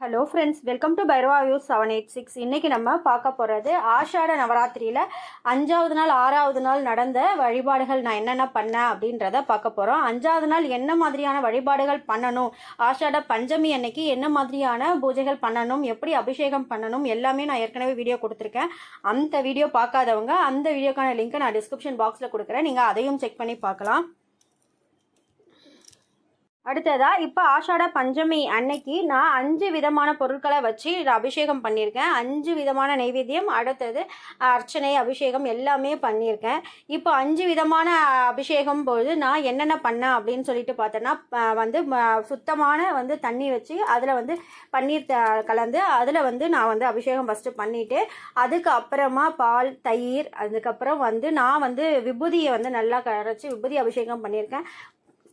Hello friends welcome to Bhairava view seven eight six இன்றைக்கி நம்ம பார்க்க போகிறது ஆஷாட நவராத்திரியில் அஞ்சாவது நாள் ஆறாவது நாள் நடந்த வழிபாடுகள் நான் என்னென்ன பண்ணேன் அப்படின்றத பார்க்க போகிறோம் அஞ்சாவது நாள் என்ன மாதிரியான வழிபாடுகள் பண்ணணும்? ஆஷாட பஞ்சமி அன்னைக்கு என்ன மாதிரியான பூஜைகள் பண்ணணும்? எப்படி அபிஷேகம் பண்ணணும்? எல்லாமே நான் ஏற்கனவே வீடியோ கொடுத்துருக்கேன். அந்த வீடியோ பார்க்காதவங்க அந்த வீடியோக்கான லிங்க்கை நான் டிஸ்கிரிப்ஷன் பாக்ஸில் கொடுக்குறேன். நீங்கள் அதையும் செக் பண்ணி பார்க்கலாம். அடுத்ததா இப்போ ஆஷாட பஞ்சமி அன்னைக்கு நான் அஞ்சு விதமான பொருட்களை வச்சு நான் அபிஷேகம் பண்ணியிருக்கேன். அஞ்சு விதமான நைவேத்தியம் அடுத்தது அர்ச்சனை அபிஷேகம் எல்லாமே பண்ணியிருக்கேன். இப்போ அஞ்சு விதமான அபிஷேகம் பொழுது நான் என்னென்ன பண்ணேன் அப்படின்னு சொல்லிட்டு பார்த்தேன்னா வந்து ம- சுத்தமான வந்து தண்ணி வச்சு அதில் வந்து பன்னீர் த- கலந்து அதில் வந்து நான் வந்து அபிஷேகம் ஃபஸ்ட்டு பண்ணிவிட்டு அதுக்கு அப்புறமா பால் தயிர் அதுக்கப்புறம் வந்து நான் வந்து விபூதியை வந்து நல்லா கரைச்சி விபூதி அபிஷேகம் பண்ணியிருக்கேன்.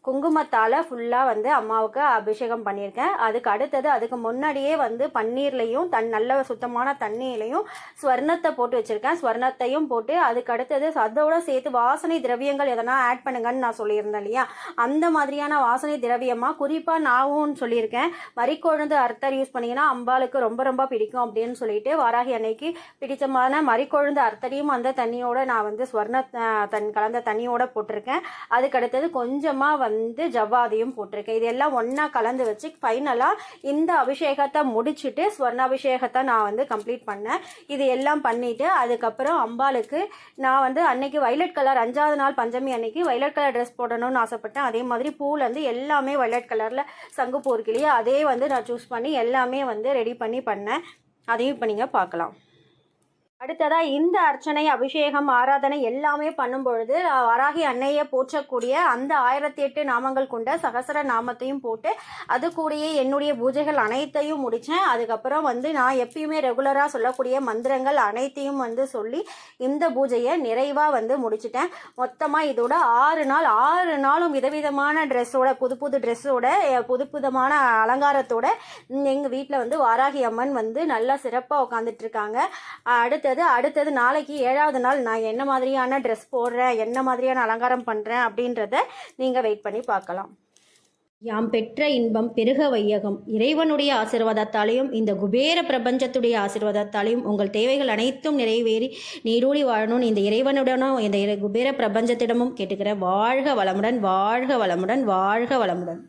குங்குமத்தால் ஃபுல்லாக வந்து அம்மாவுக்கு அபிஷேகம் பண்ணியிருக்கேன். அதுக்கு அடுத்தது அதுக்கு முன்னாடியே வந்து பன்னீர்லையும் தன் நல்ல சுத்தமான தண்ணியிலையும் ஸ்வர்ணத்தை போட்டு வச்சுருக்கேன். ஸ்வர்ணத்தையும் போட்டு அதுக்கு அடுத்தது அதோட சேர்த்து வாசனை திரவியங்கள் எதனா ஆட் பண்ணுங்கன்னு நான் சொல்லியிருந்தேன் இல்லையா? அந்த மாதிரியான வாசனை திரவியமாக குறிப்பாக நாவும் சொல்லியிருக்கேன். மறிக்கொழுந்து அர்த்தர் யூஸ் பண்ணிங்கன்னா அம்பாளுக்கு ரொம்ப ரொம்ப பிடிக்கும் அப்படின்னு சொல்லிட்டு வாராகி அன்னைக்கு பிடிச்சமான மறிக்கொழுந்து அர்த்தரையும் அந்த தண்ணியோட நான் வந்து ஸ்வர்ண தன் கலந்த தண்ணியோட போட்டிருக்கேன். அதுக்கு அடுத்தது கொஞ்சமாக வந்து வந்து ஜவ்வாதையும் போட்டிருக்கேன். இது எல்லாம் ஒன்றா கலந்து வச்சு ஃபைனலாக இந்த அபிஷேகத்தை முடிச்சுட்டு ஸ்வர்ணாபிஷேகத்தை நான் வந்து கம்ப்ளீட் பண்ணேன். இது எல்லாம் பண்ணிவிட்டு அதுக்கப்புறம் அம்பாளுக்கு நான் வந்து அன்னைக்கு வைலட் கலர் அஞ்சாவது நாள் பஞ்சமி அன்னைக்கு வைலட் கலர் ட்ரெஸ் போடணும்னு ஆசைப்பட்டேன். அதே மாதிரி பூலேருந்து வந்து எல்லாமே வைலட் கலரில் சங்கு இருக்கு அதே வந்து நான் சூஸ் பண்ணி எல்லாமே வந்து ரெடி பண்ணி பண்ணேன். அதையும் இப்போ நீங்கள் பார்க்கலாம். அடுத்ததாக இந்த அர்ச்சனை அபிஷேகம் ஆராதனை எல்லாமே பண்ணும் பொழுது வராகி அன்னையை போற்றக்கூடிய அந்த ஆயிரத்தி எட்டு நாமங்கள் கொண்ட சகசர நாமத்தையும் போட்டு அது கூடயே என்னுடைய பூஜைகள் அனைத்தையும் முடித்தேன். அதுக்கப்புறம் வந்து நான் எப்பயுமே ரெகுலராக சொல்லக்கூடிய மந்திரங்கள் அனைத்தையும் வந்து சொல்லி இந்த பூஜையை நிறைவாக வந்து முடிச்சிட்டேன். மொத்தமாக இதோட ஆறு நாள் ஆறு நாளும் விதவிதமான ட்ரெஸ்ஸோட புது புது ட்ரெஸ்ஸோட புது புதமான அலங்காரத்தோட எங்கள் வீட்டில் வந்து வாராகி அம்மன் வந்து நல்லா சிறப்பாக உட்காந்துட்டு இருக்காங்க. அடுத்தது அடுத்தது நாளைக்கு ஏழாவது நாள் நான் என்ன மாதிரியான ட்ரெஸ் போடுறேன் என்ன மாதிரியான அலங்காரம் பண்ணுறேன் அப்படின்றத நீங்கள் வெயிட் பண்ணி பார்க்கலாம். யாம் பெற்ற இன்பம் பெருக வையகம். இறைவனுடைய ஆசீர்வாதத்தாலையும் இந்த குபேர பிரபஞ்சத்துடைய ஆசீர்வாதத்தாலையும் உங்கள் தேவைகள் அனைத்தும் நிறைவேறி நீரூடி வாழணும்னு இந்த இறைவனுடனும் இந்த குபேர பிரபஞ்சத்திடமும் கேட்டுக்கிறேன் வாழ்க வளமுடன் வாழ்க வளமுடன் வாழ்க வளமுடன்.